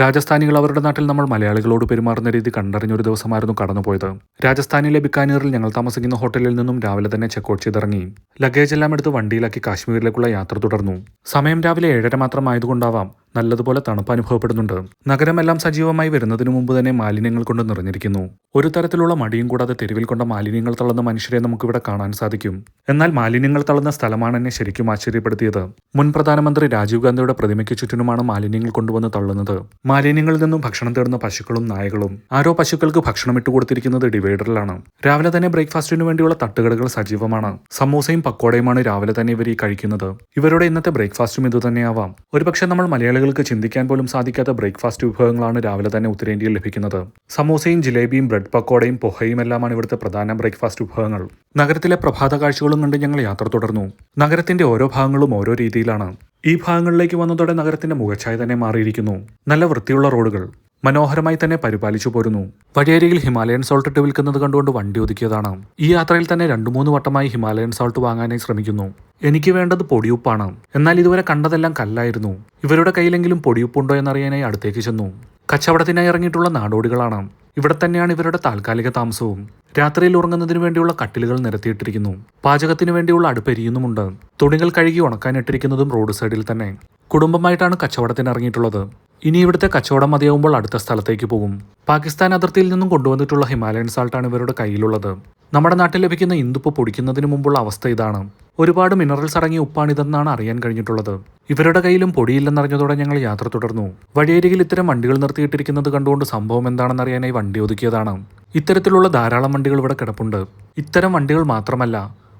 രാജസ്ഥാനികൾ അവരുടെ നാട്ടിൽ നമ്മൾ മലയാളികളോട് പെരുമാറുന്ന രീതി കണ്ടറിഞ്ഞൊരു ദിവസമായിരുന്നു കടന്നുപോയത്. രാജസ്ഥാനിലെ ബിക്കാനീറിൽ ഞങ്ങൾ താമസിക്കുന്ന ഹോട്ടലിൽ നിന്നും രാവിലെ തന്നെ ചെക്കൗട്ട് ചെയ്തിറങ്ങി. ലഗേജ് എല്ലാം എടുത്ത് വണ്ടിയിലാക്കി കാശ്മീരിലേക്കുള്ള യാത്ര തുടർന്നു. സമയം രാവിലെ ഏഴര മാത്രം ആയതുകൊണ്ടാവാം നല്ലതുപോലെ തണുപ്പ് അനുഭവപ്പെടുന്നുണ്ട്. നഗരമെല്ലാം സജീവമായി വരുന്നതിനു മുമ്പ് തന്നെ മാലിന്യങ്ങൾ കൊണ്ട് നിറഞ്ഞിരിക്കുന്നു. ഒരു തരത്തിലുള്ള മടിയും കൂടാതെ തെരുവിൽ കൊണ്ട മാലിന്യങ്ങൾ തള്ളുന്ന മനുഷ്യരെ നമുക്കിവിടെ കാണാൻ സാധിക്കും. എന്നാൽ മാലിന്യങ്ങൾ തള്ളുന്ന സ്ഥലമാണ് എന്നെ ശരിക്കും ആശ്ചര്യപ്പെടുത്തിയത്. മുൻ പ്രധാനമന്ത്രി രാജീവ് ഗാന്ധിയുടെ പ്രതിമയ്ക്ക് ചുറ്റിനുമാണ് മാലിന്യങ്ങൾ കൊണ്ടുവന്ന് തള്ളുന്നത്. മാലിന്യങ്ങളിൽ നിന്നും ഭക്ഷണം തേടുന്ന പശുക്കളും നായകളും. ആരോ പശുക്കൾക്ക് ഭക്ഷണം ഇട്ടുകൊടുത്തിരിക്കുന്നത് ഡിവൈഡറിലാണ്. രാവിലെ തന്നെ ബ്രേക്ക്ഫാസ്റ്റിന് വേണ്ടിയുള്ള തട്ടുകടകൾ സജീവമാണ്. സമൂസയും പക്കോടയുമാണ് രാവിലെ തന്നെ ഇവർ ഈ കഴിക്കുന്നത്. ഇവരുടെ ഇന്നത്തെ ബ്രേക്ക്ഫാസ്റ്റും ഇതുതന്നെയാവാം. ഒരുപക്ഷെ നമ്മൾ മലയാളികൾക്ക് ചിന്തിക്കാൻ പോലും സാധിക്കാത്ത ബ്രേക്ക്ഫാസ്റ്റ് വിഭവങ്ങളാണ് രാവിലെ തന്നെ ഉത്തരേന്ത്യയിൽ ലഭിക്കുന്നത്. സമോസയും ജിലേബിയും ബ്രെഡ് പക്കോടയും പൊഹയും എല്ലാമാണ് ഇവിടുത്തെ പ്രധാന ബ്രേക്ക്ഫാസ്റ്റ് വിഭവങ്ങൾ. നഗരത്തിലെ പ്രഭാത കാഴ്ചകളും കണ്ട് ഞങ്ങൾ യാത്ര തുടർന്നു. നഗരത്തിന്റെ ഓരോ ഭാഗങ്ങളും ഓരോ രീതിയിലാണ്. ഈ ഭാഗങ്ങളിലേക്ക് വന്നതോടെ നഗരത്തിന്റെ മുഖച്ഛായ തന്നെ മാറിയിരിക്കുന്നു. നല്ല വൃത്തിയുള്ള റോഡുകൾ. മനോഹരമായി തന്നെ പരിപാലിച്ചു പോരുന്നു. വഴിയരികിൽ ഹിമാലയൻ സോൾട്ട് ഇട്ട് വിൽക്കുന്നത് കണ്ടുകൊണ്ട് വണ്ടി ഒതുക്കിയതാണ്. ഈ യാത്രയിൽ തന്നെ രണ്ടു മൂന്ന് വട്ടമായി ഹിമാലയൻ സോൾട്ട് വാങ്ങാനായി ശ്രമിക്കുന്നു. എനിക്ക് വേണ്ടത് പൊടിയുപ്പാണ്. എന്നാൽ ഇതുവരെ കണ്ടതെല്ലാം കല്ലായിരുന്നു. ഇവരുടെ കയ്യിലെങ്കിലും പൊടിയുപ്പുണ്ടോ എന്നറിയാനായി അടുത്തേക്ക് ചെന്നു. കച്ചവടത്തിനായി ഇറങ്ങിയിട്ടുള്ള നാടോടികളാണ്. ഇവിടെ തന്നെയാണ് ഇവരുടെ താൽക്കാലിക താമസവും. രാത്രിയിൽ ഉറങ്ങുന്നതിന് വേണ്ടിയുള്ള കട്ടിലുകൾ നിരത്തിയിട്ടിരിക്കുന്നു. പാചകത്തിന് വേണ്ടിയുള്ള അടുപ്പെരിയുന്നുമുണ്ട് തുണികൾ കഴുകി ഉണക്കാനിട്ടിരിക്കുന്നതും റോഡ് സൈഡിൽ തന്നെ. കുടുംബമായിട്ടാണ് കച്ചവടത്തിന് ഇറങ്ങിയിട്ടുള്ളത്. ഇനി ഇവിടുത്തെ കച്ചവടം മതിയാവുമ്പോൾ അടുത്ത സ്ഥലത്തേക്ക് പോകും. പാകിസ്ഥാൻ അതിർത്തിയിൽ നിന്നും കൊണ്ടുവന്നിട്ടുള്ള ഹിമാലയൻ സാൾട്ടാണ് ഇവരുടെ കയ്യിലുള്ളത്. നമ്മുടെ നാട്ടിൽ ലഭിക്കുന്ന ഇന്ദുപ്പ് പൊടിക്കുന്നതിന് മുമ്പുള്ള അവസ്ഥ ഇതാണ്. ഒരുപാട് മിനറൽസ് അടങ്ങിയ ഉപ്പാണിതെന്നാണ് അറിയാൻ കഴിഞ്ഞിട്ടുള്ളത്. ഇവരുടെ കയ്യിലും പൊടിയില്ലെന്നറിഞ്ഞതോടെ ഞങ്ങൾ യാത്ര തുടർന്നു. വഴിയരികിൽ ഇത്തരം വണ്ടികൾ നിർത്തിയിട്ടിരിക്കുന്നത് കണ്ടുകൊണ്ട് സംഭവം എന്താണെന്ന് അറിയാനായി വണ്ടി ഒതുക്കിയതാണ്. ഇത്തരത്തിലുള്ള ധാരാളം വണ്ടികൾ ഇവിടെ കിടപ്പുണ്ട്. ഇത്തരം വണ്ടികൾ മാത്രമല്ല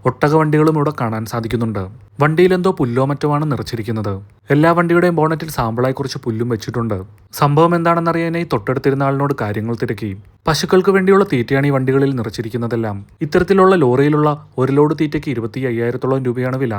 ഒട്ടക വണ്ടികളും ഇവിടെ കാണാൻ സാധിക്കുന്നുണ്ട്. വണ്ടിയിൽ എന്തോ പുല്ലോ മറ്റോമാണ് നിറച്ചിരിക്കുന്നത്. എല്ലാ വണ്ടിയുടെയും ബോണറ്റിൽ സാമ്പിളായി കുറച്ച് പുല്ലും വെച്ചിട്ടുണ്ട്. സംഭവം എന്താണെന്നറിയാനായി തൊട്ടടുത്തിരുന്ന ആളിനോട് കാര്യങ്ങൾ തിരക്കി. പശുക്കൾക്ക് വേണ്ടിയുള്ള തീറ്റയാണ് ഈ വണ്ടികളിൽ നിറച്ചിരിക്കുന്നതെല്ലാം. ഇത്തരത്തിലുള്ള ലോറിയിലുള്ള ഒരു ലോഡ് തീറ്റയ്ക്ക് ഇരുപത്തി അയ്യായിരത്തോളം രൂപയാണ് വില.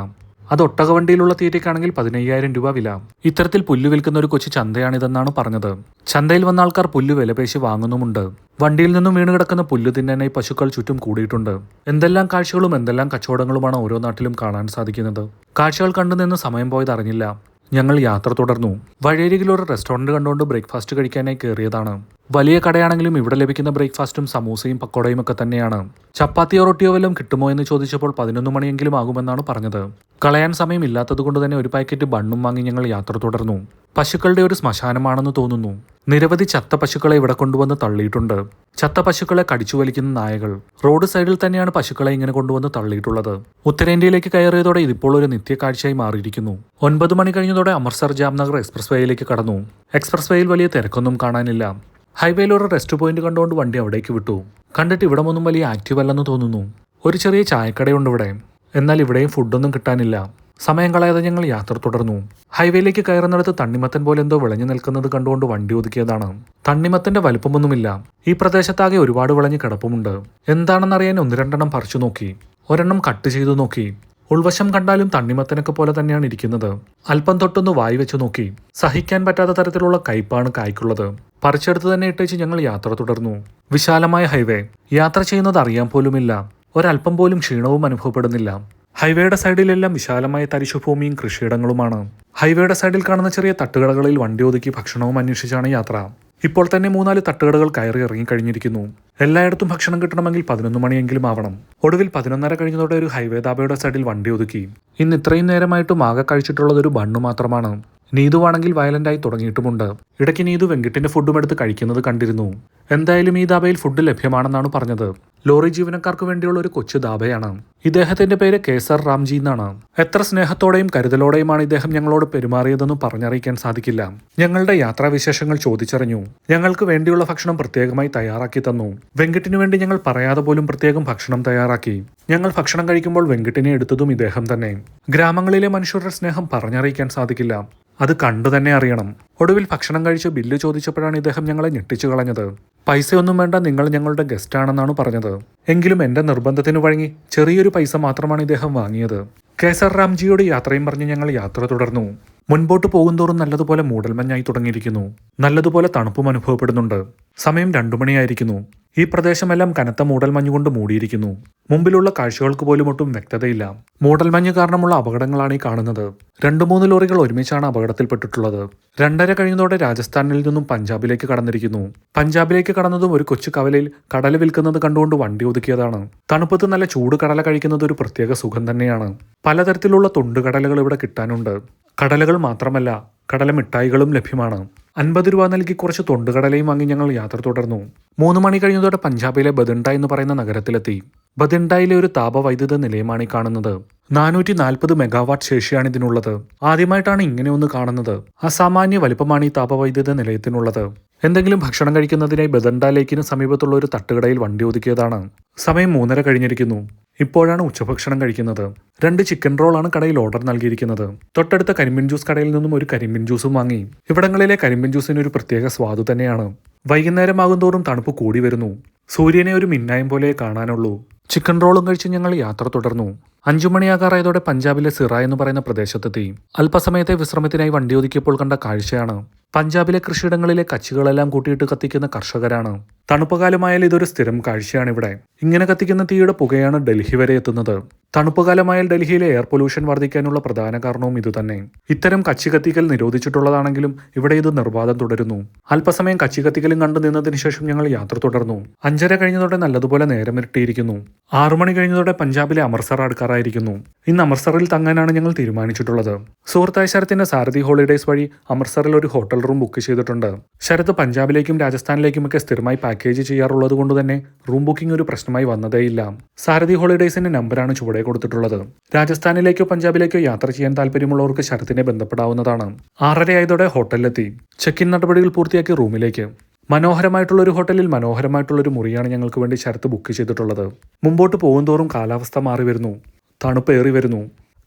അത് ഒട്ടക വണ്ടിയിലുള്ള തീറ്റയ്ക്കാണെങ്കിൽ പതിനയ്യായിരം രൂപ വില. ഇത്തരത്തിൽ പുല്ല് വിൽക്കുന്ന ഒരു കൊച്ചു ചന്തയാണിതെന്നാണ് പറഞ്ഞത്. ചന്തയിൽ വന്ന ആൾക്കാർ പുല്ല് വിലപേശി വാങ്ങുന്നുമുണ്ട്. വണ്ടിയിൽ നിന്നും വീണ് കിടക്കുന്ന പുല്ല് തിന്നാനായി പശുക്കൾ ചുറ്റും കൂടിയിട്ടുണ്ട്. എന്തെല്ലാം കാഴ്ചകളും എന്തെല്ലാം കച്ചവടങ്ങളുമാണ് ഓരോ നാട്ടിലും കാണാൻ സാധിക്കുന്നത്? കാഴ്ചകൾ കണ്ടുനിന്ന് സമയം പോയത് അറിഞ്ഞില്ല. ഞങ്ങൾ യാത്ര തുടർന്നു. വഴിയരികിൽ ഒരു കണ്ടുകൊണ്ട് ബ്രേക്ക്ഫാസ്റ്റ് കഴിക്കാനായി കയറിയതാണ്. വലിയ കടയാണെങ്കിലും ഇവിടെ ലഭിക്കുന്ന ബ്രേക്ക്ഫാസ്റ്റും സമൂസയും പക്കോടയും ഒക്കെ തന്നെയാണ്. ചപ്പാത്തിയോ റൊട്ടിയോ വല്ലതും കിട്ടുമോ എന്ന് ചോദിച്ചപ്പോൾ പതിനൊന്ന് മണിയെങ്കിലും ആകുമെന്നാണ് പറഞ്ഞത്. കളയാൻ സമയമില്ലാത്തതുകൊണ്ട് തന്നെ ഒരു പാക്കറ്റ് ബണ്ണും വാങ്ങി ഞങ്ങൾ യാത്ര തുടർന്നു. പശുക്കളുടെ ഒരു ശ്മശാനമാണെന്ന് തോന്നുന്നു. നിരവധി ചത്ത പശുക്കളെ ഇവിടെ കൊണ്ടുവന്ന് തള്ളിയിട്ടുണ്ട്. ചത്ത പശുക്കളെ കടിച്ചു വലിക്കുന്ന നായകൾ. റോഡ് സൈഡിൽ തന്നെയാണ് പശുക്കളെ ഇങ്ങനെ കൊണ്ടുവന്ന് തള്ളിയിട്ടുള്ളത്. ഉത്തരേന്ത്യയിലേക്ക് കയറിയതോടെ ഇതിപ്പോൾ ഒരു നിത്യകാഴ്ചയായി മാറിയിരിക്കുന്നു. ഒൻപത് മണി കഴിഞ്ഞതോടെ അമൃത്സർ ജാംനഗർ എക്സ്പ്രസ് വേയിലേക്ക് കടന്നു. എക്സ്പ്രസ് വേയിൽ വലിയ തിരക്കൊന്നും കാണാനില്ല. ഹൈവേയിൽ ഒരു റെസ്റ്റ് പോയിന്റ് കണ്ടുകൊണ്ട് വണ്ടി അവിടേക്ക് വിട്ടു. കണ്ടിട്ട് ഇവിടെ ഒന്നും വലിയ ആക്റ്റീവ് അല്ലെന്ന് തോന്നുന്നു. ഒരു ചെറിയ ചായക്കടയുണ്ട് ഇവിടെ എന്നാൽ ഇവിടെയും ഫുഡൊന്നും കിട്ടാനില്ല. സമയം കളയാതെ ഞങ്ങൾ യാത്ര തുടർന്നു. ഹൈവേയിലേക്ക് കയറുന്നിടത്ത് തണ്ണിമത്തൻ പോലെ എന്തോ വിളഞ്ഞു നിൽക്കുന്നത് കണ്ടുകൊണ്ട് വണ്ടി ഒതുക്കിയതാണ്. തണ്ണിമത്തന്റെ വലുപ്പമൊന്നുമില്ല. ഈ പ്രദേശത്താകെ ഒരുപാട് വിളഞ്ഞ് കിടപ്പുമുണ്ട്. എന്താണെന്നറിയാൻ ഒന്ന് രണ്ടെണ്ണം പറിച്ചു നോക്കി. ഒരെണ്ണം കട്ട് ചെയ്തു നോക്കി. ഉൾവശം കണ്ടാലും തണ്ണിമത്തനൊക്കെ പോലെ തന്നെയാണ് ഇരിക്കുന്നത്. അല്പം തൊട്ടൊന്ന് വായി വെച്ചു നോക്കി. സഹിക്കാൻ പറ്റാത്ത തരത്തിലുള്ള കയ്പാണ് കായ്ക്കുള്ളത്. പറിച്ചെടുത്ത് തന്നെ ഇട്ടേച്ച് ഞങ്ങൾ യാത്ര തുടർന്നു. വിശാലമായ ഹൈവേ. യാത്ര ചെയ്യുന്നത് അറിയാൻ പോലുമില്ല. ഒരല്പം പോലും ക്ഷീണവും അനുഭവപ്പെടുന്നില്ല. ഹൈവേയുടെ സൈഡിലെല്ലാം വിശാലമായ തരിശുഭൂമിയും കൃഷിയിടങ്ങളുമാണ്. ഹൈവേയുടെ സൈഡിൽ കാണുന്ന ചെറിയ തട്ടുകടകളിൽ വണ്ടി ഒതുക്കി ഭക്ഷണവും അന്വേഷിച്ചാണ് യാത്ര. ഇപ്പോൾ തന്നെ മൂന്നാൽ തട്ടുകടകൾ കയറി ഇറങ്ങിക്കഴിഞ്ഞിരിക്കുന്നു. എല്ലായിടത്തും ഭക്ഷണം കിട്ടണമെങ്കിൽ പതിനൊന്ന് മണിയെങ്കിലും ആവണം. ഒടുവിൽ പതിനൊന്നര കഴിഞ്ഞതോടെ ഒരു ഹൈവേ ദാബയുടെ സൈഡിൽ വണ്ടി ഒതുക്കി. ഇന്ന് ഇത്രയും നേരമായിട്ടും ആകെ കഴിച്ചിട്ടുള്ളത് ഒരു ബണ്ണു മാത്രമാണ്. നീതുവാണെങ്കിൽ വയലന്റായി തുടങ്ങിയിട്ടുമുണ്ട്. ഇടയ്ക്ക് നീതു വെങ്കിട്ടിന്റെ ഫുഡും എടുത്ത് കഴിക്കുന്നത് കണ്ടിരുന്നു. എന്തായാലും ഈ ദാബയിൽ ഫുഡ് ലഭ്യമാണെന്നാണ് പറഞ്ഞത്. ലോറി ജീവനക്കാർക്ക് വേണ്ടിയുള്ള ഒരു കൊച്ചു ദാബയാണ്. ഇദ്ദേഹത്തിന്റെ പേര് കേസർ റാംജി എന്നാണ്. എത്ര സ്നേഹത്തോടെയും കരുതലോടെയുമാണ് ഇദ്ദേഹം ഞങ്ങളോട് പെരുമാറിയതെന്ന് പറഞ്ഞറിയിക്കാൻ സാധിക്കില്ല. ഞങ്ങളുടെ യാത്രാവിശേഷങ്ങൾ ചോദിച്ചറിഞ്ഞു. ഞങ്ങൾക്ക് വേണ്ടിയുള്ള ഭക്ഷണം പ്രത്യേകമായി തയ്യാറാക്കി തന്നു. വെങ്കിട്ടിനു വേണ്ടി ഞങ്ങൾ പറയാതെ പോലും പ്രത്യേകം ഭക്ഷണം തയ്യാറാക്കി. ഞങ്ങൾ ഭക്ഷണം കഴിക്കുമ്പോൾ വെങ്കിട്ടിനെ എടുത്തതും ഇദ്ദേഹം തന്നെ. ഗ്രാമങ്ങളിലെ മനുഷ്യരുടെ സ്നേഹം പറഞ്ഞറിയിക്കാൻ സാധിക്കില്ല. അത് കണ്ടു തന്നെ അറിയണം. ഒടുവിൽ ഭക്ഷണം കഴിച്ച് ബില്ല് ചോദിച്ചപ്പോഴാണ് ഇദ്ദേഹം ഞങ്ങളെ ഞെട്ടിച്ചു കളഞ്ഞത്. പൈസയൊന്നും വേണ്ട നിങ്ങൾ ഞങ്ങളുടെ ഗസ്റ്റ് ആണെന്നാണ് പറഞ്ഞത്. എങ്കിലും എന്റെ നിർബന്ധത്തിന് വഴങ്ങി ചെറിയൊരു പൈസ മാത്രമാണ് ഇദ്ദേഹം വാങ്ങിയത്. കേസർ റാംജിയോട് യാത്രയും പറഞ്ഞ് ഞങ്ങൾ യാത്ര തുടർന്നു. മുൻപോട്ട് പോകുന്തോറും നല്ലതുപോലെ മൂടൽമഞ്ഞായി തുടങ്ങിയിരിക്കുന്നു. നല്ലതുപോലെ തണുപ്പും അനുഭവപ്പെടുന്നുണ്ട്. സമയം രണ്ടു മണിയായിരിക്കുന്നു. ഈ പ്രദേശമെല്ലാം കനത്ത മൂടൽമഞ്ഞ് കൊണ്ട് മൂടിയിരിക്കുന്നു. മുമ്പിലുള്ള കാഴ്ചകൾക്ക് പോലും ഒട്ടും വ്യക്തതയില്ല. മൂടൽമഞ്ഞ് കാരണമുള്ള അപകടങ്ങളാണ് ഈ കാണുന്നത്. രണ്ടു മൂന്ന് ലോറികൾ ഒരുമിച്ചാണ് അപകടത്തിൽപ്പെട്ടിട്ടുള്ളത്. രണ്ടര കഴിഞ്ഞതോടെ രാജസ്ഥാനിൽ നിന്നും പഞ്ചാബിലേക്ക് കടന്നിരിക്കുന്നു. പഞ്ചാബിലേക്ക് കടന്നതും ഒരു കൊച്ചു കവലയിൽ കടല വിൽക്കുന്നത് കണ്ടുകൊണ്ട് വണ്ടി ഒതുക്കിയതാണ്. തണുപ്പത്ത് നല്ല ചൂട് കടല കഴിക്കുന്നത് ഒരു പ്രത്യേക സുഖം തന്നെയാണ്. പലതരത്തിലുള്ള തൊണ്ടുകടലകൾ ഇവിടെ കിട്ടാനുണ്ട്. കടലകൾ മാത്രമല്ല കടല മിഠായികളും ലഭ്യമാണ്. അൻപത് രൂപ നൽകി കുറച്ച് തൊണ്ടുകടലയും വാങ്ങി ഞങ്ങൾ യാത്ര തുടർന്നു. മൂന്ന് മണി കഴിഞ്ഞതോടെ പഞ്ചാബിലെ ബദിണ്ട എന്ന് പറയുന്ന നഗരത്തിലെത്തി. ബദിണ്ടയിലെ ഒരു താപവൈദ്യുത നിലയമാണ് ഈ കാണുന്നത്. നാനൂറ്റി നാൽപ്പത് മെഗാവാട്ട് ശേഷിയാണ് ഇതിനുള്ളത്. ആദ്യമായിട്ടാണ് ഇങ്ങനെ ഒന്ന് കാണുന്നത്. അസാമാന്യ വലിപ്പമാണ് ഈ താപവൈദ്യുത നിലയത്തിനുള്ളത്. എന്തെങ്കിലും ഭക്ഷണം കഴിക്കുന്നതിനായി ബദണ്ട ലേക്കിന് സമീപത്തുള്ള ഒരു തട്ടുകടയിൽ വണ്ടി ഒതുക്കിയതാണ്. സമയം മൂന്നര കഴിഞ്ഞിരിക്കുന്നു. ഇപ്പോഴാണ് ഉച്ചഭക്ഷണം കഴിക്കുന്നത്. രണ്ട് ചിക്കൻ റോളാണ് കടയിൽ ഓർഡർ നൽകിയിരിക്കുന്നത്. തൊട്ടടുത്ത കരിമ്പിൻ ജ്യൂസ് കടയിൽ നിന്നും ഒരു കരിമ്പിൻ ജ്യൂസും വാങ്ങി. ഇവിടങ്ങളിലെ കരിമ്പിൻ ജ്യൂസിന് ഒരു പ്രത്യേക സ്വാദു തന്നെയാണ്. വൈകുന്നേരമാകും തോറും തണുപ്പ് കൂടി വരുന്നു. സൂര്യനെ ഒരു മിന്നായം പോലെ കാണാനുള്ളൂ. ചിക്കൻ റോളും കഴിച്ച് ഞങ്ങൾ യാത്ര തുടർന്നു. അഞ്ചു മണിയാകാറായതോടെ പഞ്ചാബിലെ സിറ എന്ന് പറയുന്ന പ്രദേശത്തെത്തി. അല്പസമയത്തെ വിശ്രമത്തിനായി വണ്ടി ഒതുക്കിയപ്പോൾ കണ്ട കാഴ്ചയാണ്. പഞ്ചാബിലെ കൃഷിയിടങ്ങളിലെ കച്ചികളെല്ലാം കൂട്ടിയിട്ട് കത്തിക്കുന്ന കർഷകരാണ്. തണുപ്പുകാലമായാൽ ഇതൊരു സ്ഥിരം കാഴ്ചയാണ് ഇവിടെ ഇങ്ങനെ കത്തിക്കുന്ന തീയുടെ പുകയാണ് ഡൽഹി വരെ എത്തുന്നത്. തണുപ്പ് കാലമായാൽ ഡൽഹിയിലെ എയർ പൊല്യൂഷൻ വർദ്ധിക്കാനുള്ള പ്രധാന കാരണവും ഇതുതന്നെ. ഇത്തരം കച്ചി കത്തിക്കൽ നിരോധിച്ചിട്ടുള്ളതാണെങ്കിലും ഇവിടെ ഇത് നിർബാധം തുടരുന്നു. അല്പസമയം കച്ചി കത്തിക്കലും കണ്ടു നിന്നതിന് ശേഷം ഞങ്ങൾ യാത്ര തുടർന്നു. അഞ്ചര കഴിഞ്ഞതോടെ നല്ലതുപോലെ നേരം ഇരട്ടിയിരിക്കുന്നു ആറു മണി കഴിഞ്ഞതോടെ പഞ്ചാബിലെ അമൃത്സർ അടുക്കാറായിരിക്കുന്നു. ഇന്ന് അമൃത്സറിൽ തങ്ങാനാണ് ഞങ്ങൾ തീരുമാനിച്ചിട്ടുള്ളത്. സുഹൃത്തായ ശരത്തിന്റെ സാരഥി ഹോളിഡേസ് വഴി അമൃത്സറിൽ ഒരു ഹോട്ടൽ റൂം ബുക്ക് ചെയ്തിട്ടുണ്ട്. ശരത് പഞ്ചാബിലേക്കും രാജസ്ഥാനിലേക്കുമൊക്കെ സ്ഥിരമായി പാക്കേജ് ചെയ്യാറുള്ളത് കൊണ്ട് തന്നെ റൂം ബുക്കിംഗ് ഒരു പ്രശ്നമായി വന്നതേയില്ല. സാരഥി ഹോളിഡേസിന്റെ നമ്പറാണ് ചുവടെ കൊടുത്തിട്ടുള്ളത്. രാജസ്ഥാനിലേക്കോ പഞ്ചാബിലേക്കോ യാത്ര ചെയ്യാൻ താല്പര്യമുള്ളവർക്ക് ശരത്തിനെ ബന്ധപ്പെടാവുന്നതാണ്. ആറരയായതോടെ ഹോട്ടലിലെത്തി ചെക്ക് ഇൻ നടപടികൾ പൂർത്തിയാക്കി റൂമിലേക്ക് മനോഹരമായിട്ടുള്ള ഒരു ഹോട്ടലിൽ മനോഹരമായിട്ടുള്ള ഒരു മുറിയാണ് ഞങ്ങൾക്ക് വേണ്ടി ശരത്ത് ബുക്ക് ചെയ്തിട്ടുള്ളത്. മുമ്പോട്ട് പോകുന്തോറും കാലാവസ്ഥ മാറി വരുന്നു. തണുപ്പ് ഏറി വരുന്നു.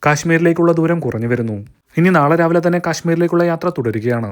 കാശ്മീരിലേക്കുള്ള ദൂരം കുറഞ്ഞു വരുന്നു. ഇനി നാളെ രാവിലെ തന്നെ കാശ്മീരിലേക്കുള്ള യാത്ര തുടരുകയാണ്.